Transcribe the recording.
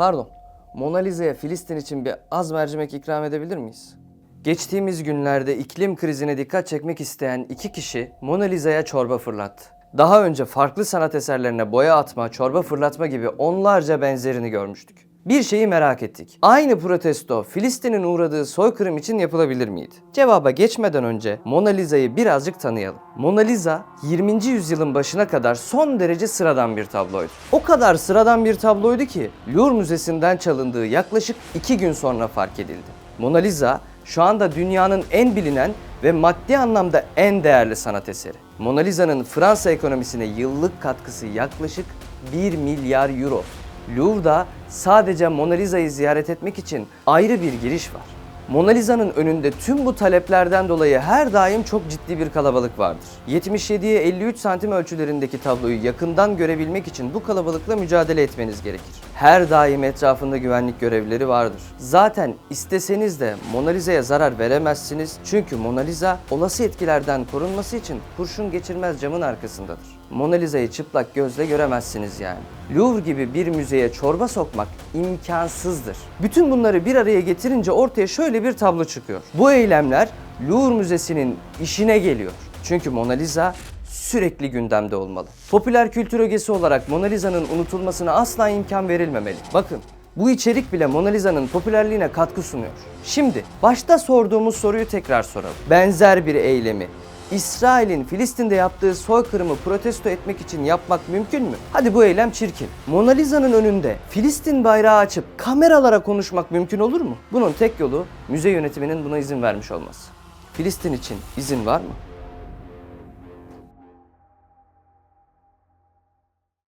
Pardon. Mona Lisa'ya Filistin için bir az mercimek ikram edebilir miyiz? Geçtiğimiz günlerde iklim krizine dikkat çekmek isteyen iki kişi Mona Lisa'ya çorba fırlattı. Daha önce farklı sanat eserlerine boya atma, çorba fırlatma gibi onlarca benzerini görmüştük. Bir şeyi merak ettik. Aynı protesto Filistin'in uğradığı soykırım için yapılabilir miydi? Cevaba geçmeden önce Mona Lisa'yı birazcık tanıyalım. Mona Lisa 20. yüzyılın başına kadar son derece sıradan bir tabloydu. O kadar sıradan bir tabloydu ki Louvre Müzesi'nden çalındığı yaklaşık 2 gün sonra fark edildi. Mona Lisa şu anda dünyanın en bilinen ve maddi anlamda en değerli sanat eseri. Mona Lisa'nın Fransa ekonomisine yıllık katkısı yaklaşık 1 milyar euro. Louvre'da sadece Mona Lisa'yı ziyaret etmek için ayrı bir giriş var. Mona Lisa'nın önünde tüm bu taleplerden dolayı her daim çok ciddi bir kalabalık vardır. 77'ye 53 santim ölçülerindeki tabloyu yakından görebilmek için bu kalabalıkla mücadele etmeniz gerekir. Her daim etrafında güvenlik görevlileri vardır. Zaten isteseniz de Mona Lisa'ya zarar veremezsiniz çünkü Mona Lisa olası etkilerden korunması için kurşun geçirmez camın arkasındadır. Mona Lisa'yı çıplak gözle göremezsiniz yani. Louvre gibi bir müzeye çorba sokmak imkansızdır. Bütün bunları bir araya getirince ortaya şöyle bir tablo çıkıyor. Bu eylemler Louvre Müzesi'nin işine geliyor. Çünkü Mona Lisa sürekli gündemde olmalı. Popüler kültür ögesi olarak Mona Lisa'nın unutulmasına asla imkan verilmemeli. Bakın bu içerik bile Mona Lisa'nın popülerliğine katkı sunuyor. Şimdi başta sorduğumuz soruyu tekrar soralım. Benzer bir eylemi İsrail'in Filistin'de yaptığı soykırımı protesto etmek için yapmak mümkün mü? Hadi bu eylem çirkin. Mona Lisa'nın önünde Filistin bayrağı açıp kameralara konuşmak mümkün olur mu? Bunun tek yolu müze yönetiminin buna izin vermiş olması. Filistin için izin var mı?